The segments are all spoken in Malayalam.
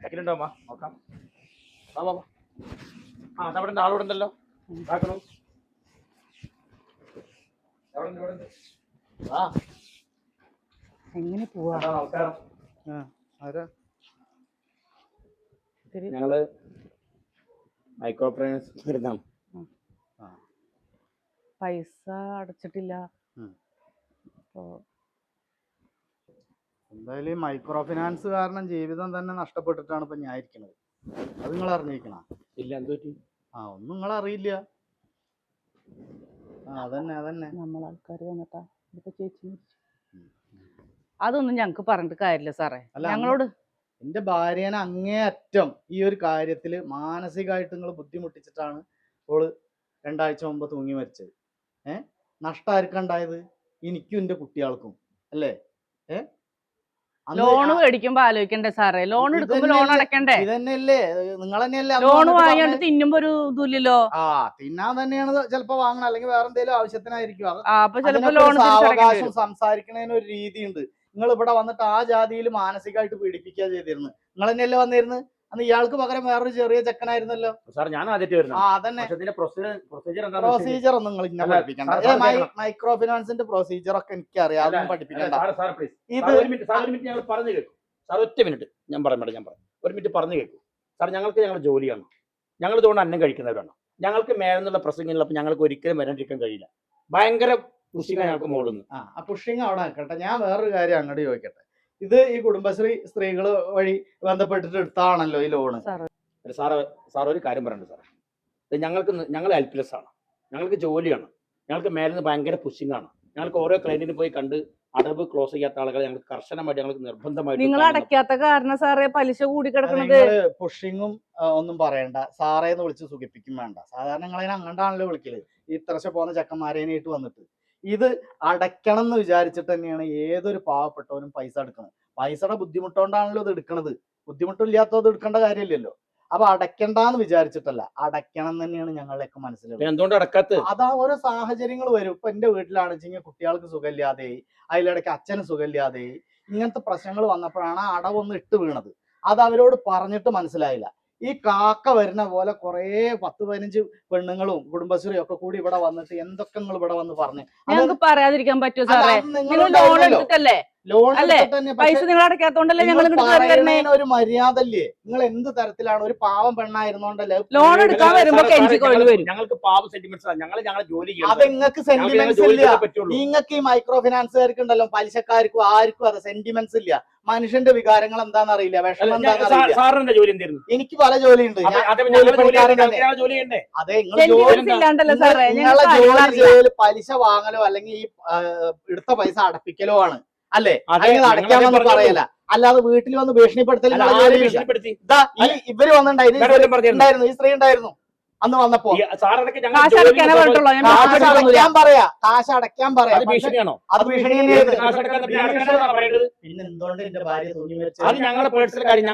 ബാക്കിലുണ്ടോ അമ്മ നോക്കാം. വാ, വാ. ആ ഉണ്ട് ആളോടെ ഉണ്ടല്ലോ. ഇതാക്കണു. എവിടെ ഉണ്ട്, എവിടെ ഉണ്ട്? ആ എങ്ങനെ പോവാ? നമസ്കാരം ആരാ? ഞങ്ങൾ മൈക്രോ ഫൈനാൻസ് പൈസ അടച്ചിട്ടില്ല. ഉം. എന്തായാലും ഈ മൈക്രോ ഫിനാൻസ് കാരണം ജീവിതം തന്നെ നഷ്ടപ്പെട്ടിട്ടാണ് ഇപ്പൊ ഞാൻ ഇരിക്കുന്നത് അത് നിങ്ങൾ അറിഞ്ഞിരിക്കണ? ഇല്ല എന്തുപറ്റി ആ ഒന്നും നിങ്ങൾ അറിയില്ല. ആ അതന്നെ അതന്നെ. നമ്മൾ ആൾക്കാർ വന്നിട്ടാ ഇപ്പൊ ചേച്ചി മരിച്ചു അതൊന്നും ഞങ്ങക്ക് പറഞ്ഞിട്ട് കാര്യമില്ല സാറേ. അല്ല, ഞങ്ങളോട് എന്റെ ഭാര്യേനെ അങ്ങേയറ്റം ഈ ഒരു കാര്യത്തിൽ മാനസികമായിട്ട് നിങ്ങൾ ബുദ്ധിമുട്ടിച്ചിട്ടാണ് ഓൾ രണ്ടാഴ്ച മുമ്പ് തൂങ്ങി മരിച്ചത്. ഏഹ് നഷ്ടം ആർക്കുണ്ടായത് എനിക്കും എന്റെ കുട്ടികൾക്കും. അല്ലേ? ഏ? അന്ന് ലോൺ മേടിക്കുമ്പോ ആലോചിക്കണ്ടേ സാറേ? ലോൺ എടുക്കുമ്പോ ലോൺ അടക്കണ്ടേ ഇതന്നെയല്ലേ നിങ്ങൾ തന്നെയല്ലേ ലോൺ വാങ്ങിയോണ്ട് തിന്നുമ്പോ ഒരു ഇതില്ലല്ലോ ആ തിന്നാൻ തന്നെയാണ് ചിലപ്പോ വാങ്ങണം അല്ലെങ്കിൽ വേറെ എന്തെങ്കിലും ആവശ്യത്തിനായിരിക്കും. അപ്പൊ ചിലപ്പോ ലോൺ വരും. സംസാരിക്കണതിന് ഒരു രീതിയുണ്ട്. നിങ്ങൾ ഇവിടെ വന്നിട്ട് ആ ജാതിയിൽ മാനസികമായിട്ട് പീഡിപ്പിക്കുക ചെയ്തിരുന്നു. നിങ്ങൾ തന്നെയല്ലേ വന്നിരുന്നു? അന്ന് ഇയാൾക്ക് പകരം വേറൊരു ചെറിയ ചെക്കനായിരുന്നല്ലോ. സാർ ഞാൻ ആ അതന്നെ. എന്താ ഒന്നും നിങ്ങൾ പഠിപ്പിക്കണ്ട. മൈക്രോ ഫിനാൻസിന്റെ പ്രൊസീജിയർ ഒക്കെ എനിക്കറിയാം. അതൊന്നും പഠിപ്പിക്കണ്ട. ഇത് പറഞ്ഞു കേൾക്കും. സാർ ഒറ്റ മിനിറ്റ്. ഞാൻ പറയാം മേഡം ഞാൻ പറയാം. ഒരു മിനിറ്റ് പറഞ്ഞു കേൾക്കും. സാർ ഞങ്ങൾക്ക് ഞങ്ങളുടെ ജോലിയാണ് ഞങ്ങൾ ഇതുകൊണ്ട് അന്നം കഴിക്കുന്നവരാണ് ഞങ്ങൾക്ക് മേലെന്നുള്ള പ്രസംഗങ്ങളപ്പോൾ ഞങ്ങൾക്ക് ഒരിക്കലും വരാണ്ടിരിക്കാൻ കഴിയില്ല. ഭയങ്കര കുശിക ഞങ്ങൾക്ക് മോളുന്നു ആ പുഷിങ് അവിടെ ആക്കട്ടെ. ഞാൻ വേറൊരു കാര്യം അങ്ങോട്ട് ചോദിക്കട്ടെ. ഇത് ഈ കുടുംബശ്രീ സ്ത്രീകൾ വഴി ബന്ധപ്പെട്ടിട്ട് എടുത്താണല്ലോ ഈ ലോണ് സാർ സാറ് സാർ ഒരു കാര്യം പറയണ്ട സാർ ഇത് ഞങ്ങൾക്ക് ഞങ്ങൾ ഹെൽപ്ലെസ് ആണ്. ഞങ്ങൾക്ക് ജോലിയാണ്. ഞങ്ങൾക്ക് മേലെ നിന്ന് ഭയങ്കര പുഷിംഗ് ആണ്. ഞങ്ങൾക്ക് ഓരോ ക്ലൈന്റിന് പോയി കണ്ട് അടവ് ക്ലോസ് ചെയ്യാത്ത ആളുകളെ ഞങ്ങൾക്ക് കർശനമായിട്ട് ഞങ്ങൾക്ക് നിർബന്ധമായിട്ട് നിങ്ങൾ. അടയ്ക്കാത്ത കാരണം സാറേ പലിശ കൂടി കിടക്കുന്നത് പുഷിങ്ങും ഒന്നും പറയണ്ട. സാറേന്ന് വിളിച്ച് സുഖിപ്പിക്കും വേണ്ട. സാധാരണ നിങ്ങളതിനെ അങ്ങോട്ടാണല്ലോ വിളിക്കൽ. ഈ ഇത്രശ പോകുന്ന ചെക്കന്മാരേനായിട്ട് വന്നിട്ട്. ഇത് അടയ്ക്കണം എന്ന് വിചാരിച്ചിട്ട് തന്നെയാണ് ഏതൊരു പാവപ്പെട്ടവനും പൈസ എടുക്കുന്നത്. പൈസയുടെ ബുദ്ധിമുട്ടുകൊണ്ടാണല്ലോ ഇത് എടുക്കണത്. ബുദ്ധിമുട്ടില്ലാത്തത് എടുക്കേണ്ട കാര്യമില്ലല്ലോ. അപ്പൊ അടയ്ക്കണ്ടെന്ന് വിചാരിച്ചിട്ടല്ല അടയ്ക്കണം എന്ന് തന്നെയാണ് എന്തുകൊണ്ട് അടക്കാത്ത അതാ ഓരോ സാഹചര്യങ്ങൾ വരും. ഇപ്പൊ എന്റെ വീട്ടിലാണെന്ന് വെച്ചാൽ കുട്ടികൾക്ക് സുഖമില്ലാതെ അതിലിടയ്ക്ക് അച്ഛന് സുഖമില്ലാതെ ഇങ്ങനത്തെ പ്രശ്നങ്ങൾ വന്നപ്പോഴാണ് ആ അടവൊന്ന് ഇട്ട് വീണത്. അത് അവരോട് പറഞ്ഞിട്ട് മനസ്സിലായില്ല. ഈ കാക്ക വരുന്ന പോലെ കുറേ പത്ത് പതിനഞ്ച് പെണ്ണുങ്ങളും കുടുംബശ്രീയും ഒക്കെ കൂടി ഇവിടെ വന്നിട്ട് എന്തൊക്കെ നിങ്ങൾ ഇവിടെ വന്ന് പറഞ്ഞു? പറയാതിരിക്കാൻ പറ്റുമോ സാറേ? നിങ്ങൾ ലോൺ. എടുത്തിട്ടല്ലേ? ലോൺ പൈസ നിങ്ങൾ അടയ്ക്കാത്തോണ്ടല്ലേ ഞങ്ങൾ ഒരു മര്യാദല്ലേ? നിങ്ങൾ എന്ത് തരത്തിലാണ്? ഒരു പാവം പെണ്ണായിരുന്നോണ്ടല്ലേ? ലോൺ എടുക്കാൻ വരുമ്പോ ഞങ്ങൾക്ക് പാവം സെന്റിമെന്റ്സ് ഞങ്ങൾ ഞങ്ങളുടെ ജോലി അത് നിങ്ങൾക്ക് സെന്റിമെന്റ്സ് ഇല്ല. നിങ്ങൾക്ക് ഈ മൈക്രോ ഫിനാൻസുകാർക്ക് ഉണ്ടല്ലോ പലിശക്കാർക്കും ആർക്കും അത് സെന്റിമെന്റ്സ് ഇല്ല. മനുഷ്യന്റെ വികാരങ്ങൾ എന്താണെന്ന് അറിയില്ല. വിഷമം എന്താണെന്ന് ജോലി എന്തായിരുന്നു എനിക്ക് പല ജോലിയുണ്ട്. അപ്പൊ ഞങ്ങളുടെ ജോലി ഉണ്ട് അതെ നിങ്ങളെ ജോലി. പലിശ വാങ്ങലോ അല്ലെങ്കിൽ ഈ എടുത്ത പൈസ അടപ്പിക്കലോ ആണ്. അല്ലേ? അതെ, അല്ലെങ്കിൽ അടയ്ക്കാമെന്ന് പറയല അല്ലാതെ വീട്ടിൽ വന്ന് ഭീഷണിപ്പെടുത്തൽ ഇവർ വന്നിട്ടുണ്ടായിരുന്നു ഈ സ്ത്രീ ഉണ്ടായിരുന്നു. ഈ സ്ത്രീ ഉണ്ടായിരുന്നു. അന്ന് വന്നപ്പോ. അടയ്ക്കാൻ പറയാ. കാശ് അടയ്ക്കാൻ പറയാ. അത് പിന്നെ എന്തുകൊണ്ട് എന്റെ ഭാര്യ തുണി? അത് ഞങ്ങളുടെ പേഴ്സണൽ കാര്യം.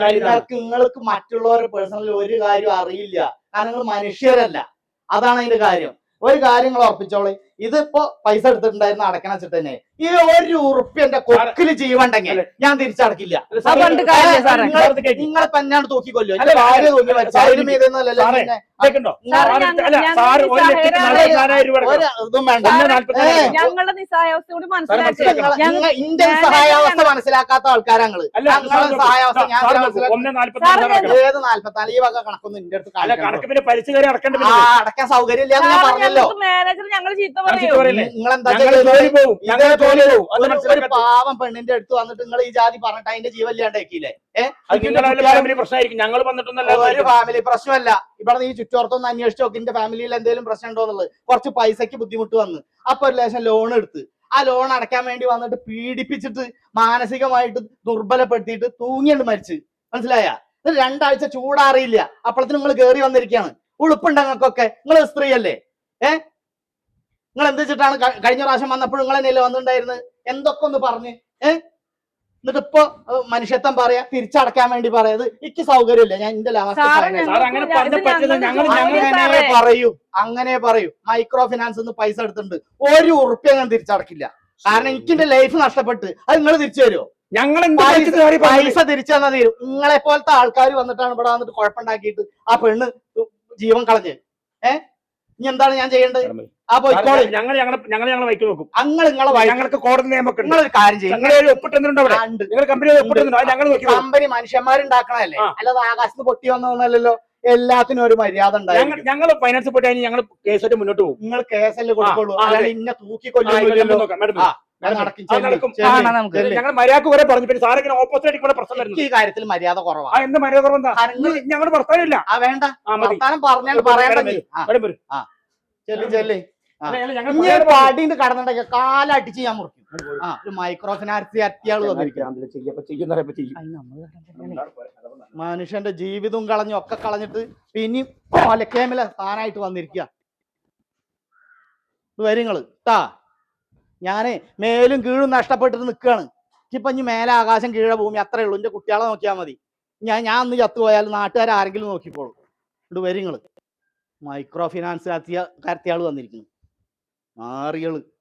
കാര്യം. നിങ്ങൾക്ക് നിങ്ങൾക്ക് മറ്റുള്ളവരുടെ പേഴ്സണൽ ഒരു കാര്യം അറിയില്ല. കാരണം നിങ്ങൾ മനുഷ്യരല്ല. അതാണ് അതിന്റെ കാര്യം. ഒരു കാര്യങ്ങൾ ഉറപ്പിച്ചോളെ. ഇതിപ്പോ പൈസ എടുത്തിട്ടുണ്ടായിരുന്നു അടക്കണം വെച്ചിട്ട് തന്നെ ഈ ഒരു ഉറുപ്പ്യന്റെ കൊക്കിൽ ജീവണ്ടെങ്കിൽ ഞാൻ തിരിച്ചടക്കില്ല. നിങ്ങളെ തന്നെയാണ് തൂക്കിക്കൊല്ലോ എന്റെ ഭാര്യ മരിച്ചു. ഇതും വേണ്ട. ഞങ്ങളുടെ നിസ്സഹായാവസ്ഥ കൂടി ഇന്റെ സഹായാവസ്ഥ മനസ്സിലാക്കാത്ത ആൾക്കാരാ ഞങ്ങൾ. സഹായാവസ്ഥ ഞാൻ ഏത് നാല്പത്തിനാല്? ഈ വക കണക്കൊന്നും ഇന്റെ അടുത്ത് പലിശ അടക്കാൻ സൗകര്യം ഇല്ലാന്ന് ഞാൻ പറഞ്ഞല്ലോ. മാനേജർ ഞങ്ങൾ ചീത്ത പോവും പെണ്ണിന്റെ അടുത്ത് വന്നിട്ട് നിങ്ങൾ ഈ ജാതി പറഞ്ഞിട്ട് അതിന്റെ ജീവൻ ഇല്ലാണ്ടാക്കിയില്ലേ പ്രശ്നമായിരിക്കും. ഞങ്ങൾ വന്നിട്ടൊന്നല്ല ഒരു ഫാമിലി പ്രശ്നമല്ല. ഇവിടെ ഈ ചുറ്റോർത്തൊന്ന് അന്വേഷിച്ചു നോക്കി. എന്റെ ഫാമിലിയിൽ എന്തെങ്കിലും പ്രശ്നം ഉണ്ടോ എന്നുള്ളത്. കുറച്ച് പൈസക്ക് ബുദ്ധിമുട്ട് വന്ന്. അപ്പൊ ഒരു ലേശം ലോൺ എടുത്ത്. ആ ലോൺ അടയ്ക്കാൻ വേണ്ടി വന്നിട്ട് പീഡിപ്പിച്ചിട്ട് മാനസികമായിട്ട് ദുർബലപ്പെടുത്തിയിട്ട് തൂങ്ങിയുണ്ട് മരിച്ച്. മനസ്സിലായ? ഇത് രണ്ടാഴ്ച ചൂടാറിയില്ല. അപ്പോഴത്തിന് നിങ്ങൾ കേറി വന്നിരിക്കുകയാണ്. ഉളുപ്പുണ്ട് നിങ്ങൾക്കൊക്കെ നിങ്ങൾ സ്ത്രീയല്ലേ? ഏ? നിങ്ങൾ എന്ത് വെച്ചിട്ടാണ് കഴിഞ്ഞ പ്രാവശ്യം വന്നപ്പോൾ നിങ്ങൾ തന്നെയല്ലേ വന്നിട്ടുണ്ടായിരുന്നത്? എന്തൊക്കെ ഒന്ന് പറഞ്ഞ് ഏഹ് എന്നിട്ട് ഇപ്പൊ മനുഷ്യത്വം പറയാ തിരിച്ചടക്കാൻ വേണ്ടി പറയാത് എനിക്ക് സൗകര്യമില്ല. ഞാൻ എന്റെ അങ്ങനെ. പറയൂ. അങ്ങനെ പറയൂ. മൈക്രോ ഫിനാൻസ് നിന്ന് പൈസ എടുത്തിട്ടുണ്ട്. ഒരു ഉറുപ്പ്യ ഞാൻ തിരിച്ചടക്കില്ല. കാരണം എനിക്ക് എന്റെ ലൈഫ് നഷ്ടപ്പെട്ട്. അത് നിങ്ങൾ തിരിച്ചു തരുമോ ഞങ്ങൾ പൈസ- തിരിച്ചു തന്നാ തീരും. നിങ്ങളെ പോലത്തെ ആൾക്കാർ വന്നിട്ടാണ് ഇവിടെ വന്നിട്ട് കുഴപ്പമുണ്ടാക്കിയിട്ട് ആ പെണ്ണ് ജീവൻ കളഞ്ഞ്. ഏ? ഇനി എന്താണ് ഞാൻ ചെയ്യേണ്ടത്? ആ പോയിക്കോളി ഞങ്ങൾ ഞങ്ങളെ ഞങ്ങൾ ഞങ്ങളെ വൈക്ക് നോക്കും. അങ്ങൾ നിങ്ങളെ ഞങ്ങൾക്ക് കോടതി നിയമമൊക്കെ നിങ്ങൾ ഒരു കാര്യം ചെയ്യും. ഞങ്ങൾ ഒപ്പിട്ടുന്നുണ്ടോ അവിടെ. നിങ്ങൾ കമ്പനി ഒപ്പിട്ടുന്നുണ്ടോ അത് ഞങ്ങൾ നോക്കി കമ്പനി മനുഷ്യന്മാരുണ്ടാക്കണല്ലേ ഉണ്ടാക്കണല്ലേ അല്ലാതെ ആകാശത്ത് പൊട്ടി വന്നതല്ലല്ലോ എല്ലാത്തിനും ഒരു മര്യാദ ഞങ്ങൾ ഉണ്ടായിരുന്നു ഞങ്ങൾ ഫൈനാൻസ് പോയിട്ട് ഞങ്ങൾ കേസായിട്ട് മുന്നോട്ട് പോകും. നിങ്ങൾ കേസല്ലേ കൊടുക്കുള്ളൂ. അല്ലാതെ ഇന്നെ തൂക്കി. ചെല്ല്. ഞങ്ങൾ മര്യാദയ്ക്ക് വരെ പറഞ്ഞു. പിന്നെ സാറ് ഇങ്ങനെ ഓപ്പോസിറ്റ് കൂടെ പ്രശ്നം വരുന്നു. ഈ കാര്യത്തിൽ മര്യാദ കുറവാ. ആ എന്ത് മര്യാദ കുറവ് ഞങ്ങൾ ആ വേണ്ട. വർത്താനം പറഞ്ഞാൽ ഇവിടെ ചെല്ല് ചെല്ല്. ഇനി ഒരു കടന്നുണ്ടെങ്കിൽ കാലടിച്ച് ഞാൻ മുറിക്കും. ആ ഒരു മൈക്രോ ഫിനാൻസ് അത്യാൾ വന്നിരിക്കും. മനുഷ്യന്റെ ജീവിതവും കളഞ്ഞു ഒക്കെ കളഞ്ഞിട്ട് പിന്നെയും ഒലക്കേമില സ്ഥാനായിട്ട് വന്നിരിക്കുക വരിങ്ങൾ താ ഞാൻ മേലും കീഴും നഷ്ടപ്പെട്ടിട്ട് നിൽക്കുകയാണ് ഇപ്പൊ ഇനി മേലെ ആകാശം കീഴെ ഭൂമി അത്രേ ഉള്ളൂ. എന്റെ കുട്ടികളെ നോക്കിയാൽ മതി. ഞാൻ ഞാൻ ഒന്ന് ചത്തുപോയാൽ നാട്ടുകാർ ആരെങ്കിലും നോക്കിക്കോളൂ. ഇത് വരിങ്ങൾ മൈക്രോ ഫിനാൻസ് കത്തിയാൾ വന്നിരിക്കുന്നു. മാറികൾ